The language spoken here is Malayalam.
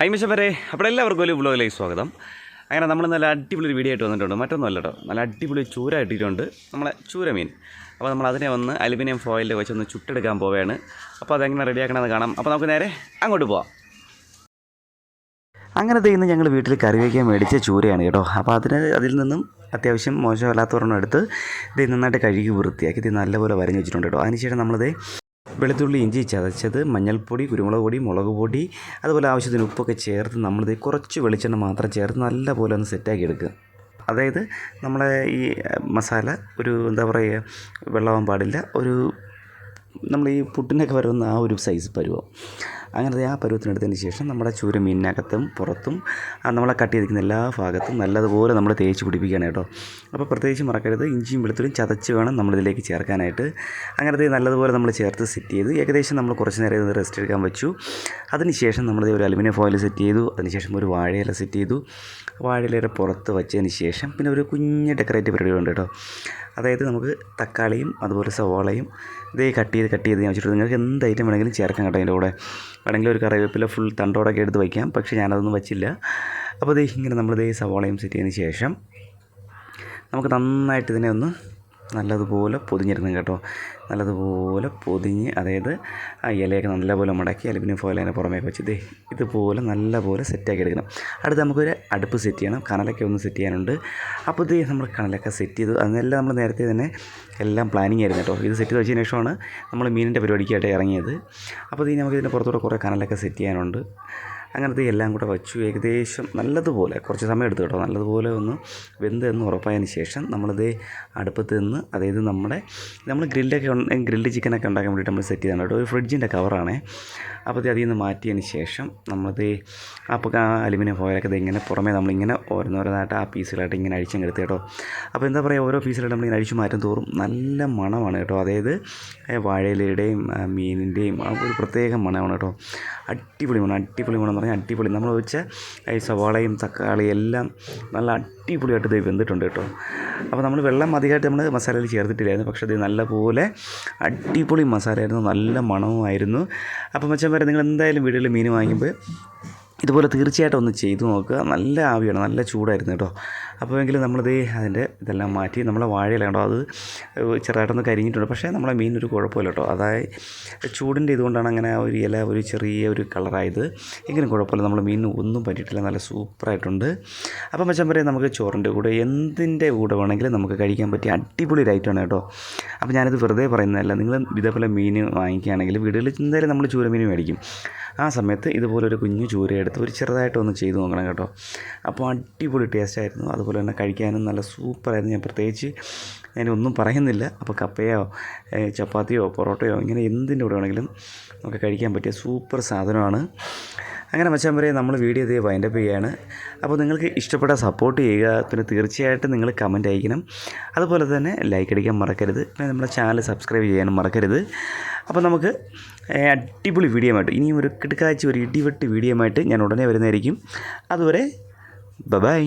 ഹൈ മിഷപ്പരെ അപ്പോൾ എല്ലാവർക്കും ഒരു വ്ലോഗിലേക്ക് സ്വാഗതം. അങ്ങനെ നമ്മൾ നല്ല അടിപൊളി ഒരു വീഡിയോ ആയിട്ട് വന്നിട്ടുണ്ട്. മറ്റൊന്നുമല്ല കേട്ടോ നല്ല അടിപൊളി ചൂര ഇട്ടിട്ടുണ്ട് നമ്മളെ ചൂര മീൻ അപ്പോൾ നമ്മൾ അതിനെ ഒന്ന് അലുമിനിയം ഫോയിലിൽ വെച്ച് ഒന്ന് ചുട്ടെടുക്കാൻ പോവുകയാണ്. അപ്പോൾ അതെങ്ങനെ റെഡിയാക്കണമെന്ന് കാണാം. അപ്പോൾ നമുക്ക് നേരെ അങ്ങോട്ട് പോവാം. അങ്ങനത്തെ ഇന്ന് ഞങ്ങൾ വീട്ടിൽ കറി വയ്ക്കാൻ മേടിച്ച ചൂരയാണ് കേട്ടോ. അപ്പോൾ അതിന് അതിൽ നിന്നും അത്യാവശ്യം മോശമല്ലാത്തവരെണ്ണം എടുത്ത് ഇത് നന്നായിട്ട് കഴുകി വൃത്തിയാക്കി ഇത് നല്ലപോലെ വരഞ്ഞ് വെച്ചിട്ടുണ്ട് കേട്ടോ. അതിനുശേഷം നമ്മളിത് വെളുത്തുള്ളി ഇഞ്ചി ചതച്ചത് മഞ്ഞൾപ്പൊടി കുരുമുളക് പൊടി മുളക് പൊടി അതുപോലെ ആവശ്യത്തിന് ഉപ്പൊക്കെ ചേർത്ത് നമ്മളിത് കുറച്ച് വെളിച്ചെണ്ണ മാത്രം ചേർത്ത് നല്ലപോലെ ഒന്ന് സെറ്റാക്കി എടുക്കുക. അതായത് നമ്മളെ ഈ മസാല ഒരു എന്താ പറയുക വെള്ളമാകാൻ പാടില്ല ഒരു നമ്മൾ ഈ പുട്ടിനൊക്കെ വരുന്ന ആ ഒരു സൈസ് പരുവം. അങ്ങനത്തെ ആ പരുവത്തിനെടുത്തതിന് ശേഷം നമ്മുടെ ചൂര മീനിനകത്തും പുറത്തും നമ്മളെ കട്ട് ചെയ്തിരിക്കുന്ന എല്ലാ ഭാഗത്തും നല്ലതുപോലെ നമ്മൾ തേച്ച് പിടിപ്പിക്കുകയാണ് കേട്ടോ. അപ്പോൾ പ്രത്യേകിച്ച് മറക്കരുത് ഇഞ്ചിയും വെളുത്തുള്ളിയും ചതച്ച് വേണം നമ്മളിതിലേക്ക് ചേർക്കാനായിട്ട്. അങ്ങനത്തെ നല്ലതുപോലെ നമ്മൾ ചേർത്ത് സെറ്റ് ചെയ്ത് ഏകദേശം നമ്മൾ കുറച്ച് നേരം റെസ്റ്റ് എടുക്കാൻ വെച്ചു. അതിനുശേഷം നമ്മളിത് ഒരു അലുമിനിയം ഫോയിൽ സെറ്റ് ചെയ്തു അതിനുശേഷം ഒരു വാഴയില സെറ്റ് ചെയ്തു. വാഴയിലയുടെ പുറത്ത് വച്ചതിന് ശേഷം പിന്നെ ഒരു കുഞ്ഞ് ഡെക്കറേറ്റീവ് പരിപാടിയുണ്ട് കേട്ടോ. അതായത് നമുക്ക് തക്കാളിയും അതുപോലെ സവാളയും ഇതേ കട്ട് ചെയ്ത് കട്ട് ചെയ്ത് ഞാൻ വെച്ചിട്ട് നിങ്ങൾക്ക് എന്ത് ഐറ്റം വേണമെങ്കിലും ചേർക്കാം കേട്ടോ അതിന്റെ കൂടെ. വേണമെങ്കിൽ ഒരു കറിവേപ്പില ഫുൾ തണ്ടോടൊക്കെ എടുത്ത് വയ്ക്കാം. പക്ഷേ ഞാനതൊന്നും വച്ചില്ല. അപ്പോൾ ദേ ഇങ്ങനെ നമ്മളിതേ സവാളയും സെറ്റ് ചെയ്തതിന് ശേഷം നമുക്ക് നന്നായിട്ട് ഇതിനെ ഒന്ന് നല്ലതുപോലെ പൊതിഞ്ഞിരുന്നു കേട്ടോ. നല്ലതുപോലെ പൊതിഞ്ഞ് അതായത് ആ ഇലയൊക്കെ നല്ലപോലെ മടക്കി അലുമിനിയം ഫോയിലതിന്റെ പുറമേക്ക് വെച്ച് ദേ ഇതുപോലെ നല്ലപോലെ സെറ്റാക്കി എടുക്കണം. അടുത്ത് നമുക്കൊരു അടുപ്പ് സെറ്റ് ചെയ്യണം. കനലൊക്കെ ഒന്ന് സെറ്റ് ചെയ്യാനുണ്ട്. അപ്പോൾ ഇത് നമ്മൾ കനലൊക്കെ സെറ്റ് ചെയ്തു. അതിനെല്ലാം നമ്മൾ നേരത്തെ തന്നെ എല്ലാം പ്ലാനിങ് ആയിരുന്നു കേട്ടോ. ഇത് സെറ്റ് ചെയ്ത് വെച്ചതിന് ശേഷമാണ് നമ്മൾ മീനിന്റെ പരിപാടിക്കായിട്ട് ഇറങ്ങിയത്. അപ്പോൾ ഇത് നമുക്ക് ഇതിന്റെ പുറത്തൂടെ കുറേ കനലൊക്കെ സെറ്റ് ചെയ്യാനുണ്ട്. അങ്ങനത്തെ എല്ലാം കൂടെ വച്ചു ഏകദേശം നല്ലതുപോലെ കുറച്ച് സമയം എടുത്തു കേട്ടോ നല്ലതുപോലെ ഒന്ന് വെന്ത് എന്ന് ഉറപ്പായതിന് ശേഷം നമ്മളിത് അടുപ്പത്ത് നിന്ന് അതായത് നമ്മുടെ നമ്മൾ ഗ്രില്ലൊക്കെ ഗ്രിൽഡ് ചിക്കനൊക്കെ ഉണ്ടാക്കാൻ വേണ്ടിയിട്ട് നമ്മൾ സെറ്റ് ചെയ്താണ് കേട്ടോ ഒരു ഫ്രിഡ്ജിന്റെ കവറാണേ. അപ്പോൾ അതിൽ നിന്ന് മാറ്റിയതിന് ശേഷം നമ്മളത് അപ്പോൾ ആ അലുമിനിയം ഫോയിലൊക്കെ ഇങ്ങനെ പുറമേ നമ്മളിങ്ങനെ ഓരോന്നോരോന്നായിട്ട് ആ പീസുകളായിട്ട് ഇങ്ങനെ അഴിച്ചെടുത്ത് കേട്ടോ. അപ്പോൾ എന്താ പറയുക ഓരോ പീസുകളായിട്ട് നമ്മളിങ്ങനെ അഴിച്ചു മാറ്റും തോറും നല്ല മണമാണ് കേട്ടോ അതായത് വാഴയിലയുടെയും മീനിന്റെയും ഒരു പ്രത്യേക മണമാണ് കേട്ടോ. അടിപൊളി മണം അടിപൊളി മണം പറഞ്ഞാൽ അടിപൊളി. നമ്മൾ ഒഴിച്ച ഈ സവാളയും തക്കാളിയും എല്ലാം നല്ല അടിപൊളിയായിട്ട് ഇത് വെന്തിട്ടുണ്ട് കേട്ടോ. അപ്പോൾ നമ്മൾ വെള്ളം അധികമായിട്ട് നമ്മൾ മസാലയിൽ ചേർത്തിട്ടില്ലായിരുന്നു. പക്ഷേ ഇത് നല്ലപോലെ അടിപൊളി മസാലയായിരുന്നു. നല്ല മണവുമായിരുന്നു. അപ്പോൾ മച്ചാൻ വരെ നിങ്ങൾ എന്തായാലും വീടുകളിൽ മീൻ വാങ്ങിക്കുമ്പോൾ ഇതുപോലെ തീർച്ചയായിട്ടും ഒന്ന് ചെയ്തു നോക്കുക. നല്ല ആവിയാണ്. നല്ല ചൂടായിരുന്നു കേട്ടോ. അപ്പോൾ എങ്കിലും നമ്മളിത് അതിന്റെ ഇതെല്ലാം മാറ്റി നമ്മളെ വാഴയില കേട്ടോ അത് ചെറുതായിട്ടൊന്ന് കരിഞ്ഞിട്ടുണ്ട്. പക്ഷേ നമ്മളെ മീൻ ഒരു കുഴപ്പമില്ല കേട്ടോ. അതായത് ചൂടിന്റെ ഇതുകൊണ്ടാണ് അങ്ങനെ ഒരു ഇല ഒരു ചെറിയ ഒരു കളറായത്. എങ്കിലും കുഴപ്പമില്ല. നമ്മൾ മീനിന് ഒന്നും പറ്റിയിട്ടില്ല. നല്ല സൂപ്പറായിട്ടുണ്ട്. അപ്പം മച്ചാൻ പറയാം നമുക്ക് ചോറിന്റെ കൂടെ എന്തിന്റെ കൂടെ വേണമെങ്കിലും നമുക്ക് കഴിക്കാൻ പറ്റിയ അടിപൊളി ഒരു ഐറ്റമാണ് കേട്ടോ. അപ്പോൾ ഞാനിത് വെറുതെ പറയുന്നതല്ല. നിങ്ങൾ ഇതേപോലെ മീൻ വാങ്ങിക്കുകയാണെങ്കിൽ വീടുകളിൽ എന്തായാലും നമ്മൾ ചൂരമീൻ മേടിക്കും. ആ സമയത്ത് ഇതുപോലൊരു കുഞ്ഞു ചൂര എടുത്ത് ഒരു ചെറുതായിട്ടൊന്ന് ചെയ്ത് നോക്കണം കേട്ടോ. അപ്പോൾ അടിപൊളി ടേസ്റ്റ് ആയിരുന്നു. അതുപോലെ തന്നെ കഴിക്കാനും നല്ല സൂപ്പറായിരുന്നു ഞാൻ പ്രത്യേകിച്ച് ഞാനൊന്നും പറയുന്നില്ല. അപ്പോൾ കപ്പയോ ചപ്പാത്തിയോ പൊറോട്ടയോ ഇങ്ങനെ എന്തിന്റെ കൂടെ വേണമെങ്കിലും നമുക്ക് കഴിക്കാൻ പറ്റിയ സൂപ്പർ സാധനമാണ്. അങ്ങനെ മച്ചാൻ പറയാം നമ്മൾ വീഡിയോ ഇതേ വൈൻഡപ്പ് ചെയ്യുകയാണ് അപ്പോൾ നിങ്ങൾക്ക് ഇഷ്ടപ്പെട്ട സപ്പോർട്ട് ചെയ്യുക. പിന്നെ തീർച്ചയായിട്ടും നിങ്ങൾ കമന്റ് അയക്കണം. അതുപോലെ തന്നെ ലൈക്ക് അടിക്കാൻ മറക്കരുത്. പിന്നെ നമ്മുടെ ചാനൽ സബ്സ്ക്രൈബ് ചെയ്യാനും മറക്കരുത്. അപ്പോൾ നമുക്ക് അടിപൊളി വീഡിയോ ആയിട്ട് ഇനിയും ഒരു കിടക്കാഴ്ച ഒരു ഇടിവെട്ട് വീഡിയോ ആയിട്ട് ഞാൻ ഉടനെ വരുന്നതായിരിക്കും. അതുവരെ ബൈ